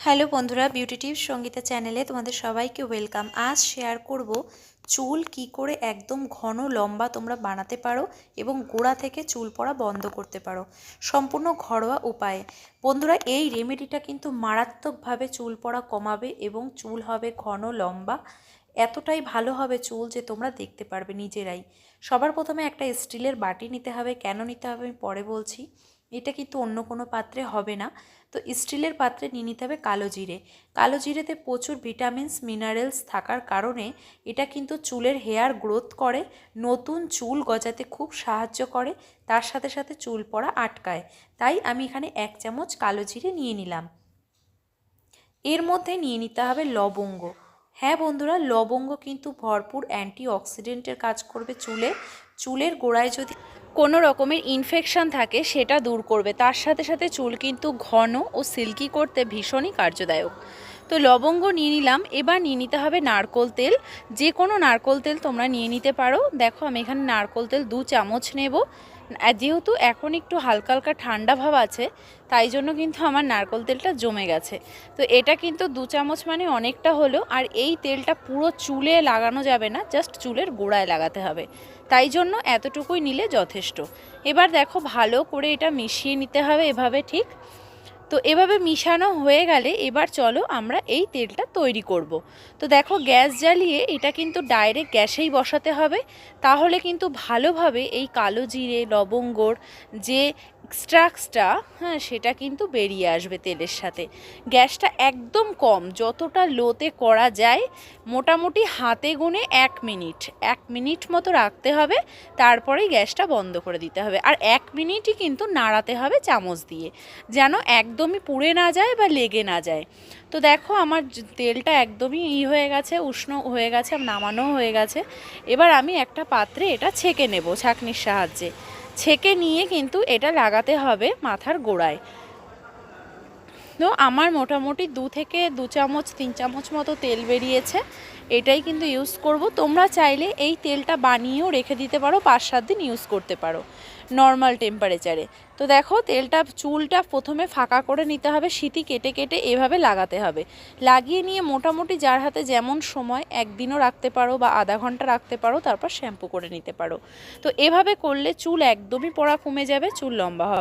Hello বন্ধুরা beauty tips Sangeeta চ্যানেলে তোমাদের সবাইকে ওয়েলকাম। আজ শেয়ার করব চুল কি করে একদম ঘন লম্বা তোমরা বানাতে পারো এবং গোড়া থেকে চুল পড়া বন্ধ করতে পারো। সম্পূর্ণ ঘরোয়া উপায়ে। বন্ধুরা, এই রেমেডিটা কিন্তু মারাত্মকভাবে চুল পড়া কমাবে এবং চুল হবে ঘন লম্বা। এতটাই ভালো হবে চুল যে তোমরা দেখতে পারবে নিজেরাই। সবার প্রথমে একটা স্টিলের বাটি নিতে হবে। কেন নিতে হবে আমি পরে বলছি। এটা কিন্তু অন্য কোনো পাত্রে হবে না। তো স্টিলের পাত্রে নিয়ে নিতে হবে কালো জিরে। কালো জিরেতে প্রচুর ভিটামিনস, মিনারেলস থাকার কারণে এটা কিন্তু চুলের হেয়ার গ্রোথ করে, নতুন চুল গজাতে খুব সাহায্য করে, তার সাথে সাথে চুল পড়া আটকায়। তাই আমি এখানে এক চামচ কালো জিরে নিয়ে নিলাম। এর মধ্যে নিয়ে নিতে হবে লবঙ্গ। হ্যাঁ বন্ধুরা, লবঙ্গ কিন্তু ভরপুর অ্যান্টি অক্সিডেন্টের কাজ করবে চুলে। চুলের গোড়ায় যদি কোনো রকমের ইনফেকশন থাকে, সেটা দূর করবে। তার সাথে সাথে চুল কিন্তু ঘন ও সিল্কি করতে ভীষণই কার্যদায়ক। তো লবঙ্গ নিয়ে নিলাম, এবার নিয়ে নিতে হবে নারকোল তেল। যে কোনো নারকোল তেল তোমরা নিয়ে নিতে পারো। দেখো, আমি এখানে নারকোল তেল দু চামচ নেব। যেহেতু এখন একটু হালকা হালকা ঠান্ডা ভাব আছে, তাই জন্য কিন্তু আমার নারকল তেলটা জমে গেছে। তো এটা কিন্তু দু চামচ মানে অনেকটা হলো আর এই তেলটা পুরো চুলে লাগানো যাবে না, জাস্ট চুলের গোড়ায় লাগাতে হবে। তাই জন্য এতটুকুই নিলে যথেষ্ট। এবার দেখো ভালো করে এটা মিশিয়ে নিতে হবে এভাবে ঠিক। তো এভাবে মিশানো হয়ে গেলে এবার চলো আমরা এই তেলটা তৈরি করব। তো দেখো গ্যাস জ্বালিয়ে এটা কিন্তু ডাইরেক্ট গ্যাসেই বসাতে হবে তাহলে কিন্তু ভালোভাবে এই কালো জিরে, লবঙ্গর যে এক্সট্রাক্সটা হ্যাঁ সেটা কিন্তু বেরিয়ে আসবে তেলের সাথে। গ্যাসটা একদম কম, যতটা লোতে করা যায়, মোটামুটি হাতে গুনে এক মিনিট এক মিনিট মতো রাখতে হবে, তারপরেই গ্যাসটা বন্ধ করে দিতে হবে। আর এক মিনিটই কিন্তু নাড়াতে হবে চামচ দিয়ে, যেন একদমই পুড়ে না যায় বা লেগে না যায়। তো দেখো, আমার তেলটা একদমই ই হয়ে গেছে, উষ্ণ হয়ে গেছে নামানো হয়ে গেছে। এবার আমি একটা পাত্রে এটা ছেঁকে নেব ছাঁকনির সাহায্যে। ছেঁকে নিয়ে কিন্তু এটা লাগাতে হবে মাথার গোড়ায়। তো আমার মোটামুটি দু থেকে দু চামচ, তিন চামচ মতো তেল বেরিয়েছে। এটাই কিন্তু ইউজ করব। তোমরা চাইলে এই তেলটা বানিয়েও রেখে দিতে পারো, পাঁচ সাত দিন ইউজ করতে পারো নর্মাল টেম্পারেচারে তো দেখো, তেলটা, চুলটা প্রথমে ফাঁকা করে নিতে হবে, সিটি কেটে কেটে এভাবে লাগাতে হবে। লাগিয়ে নিয়ে মোটামুটি যার হাতে যেমন সময়, একদিনও রাখতে পারো বা আধা ঘণ্টা রাখতে পারো, তারপর শ্যাম্পু করে নিতে পারো। তো এভাবে করলে চুল একদমই পড়া কমে যাবে, চুল লম্বা হবে।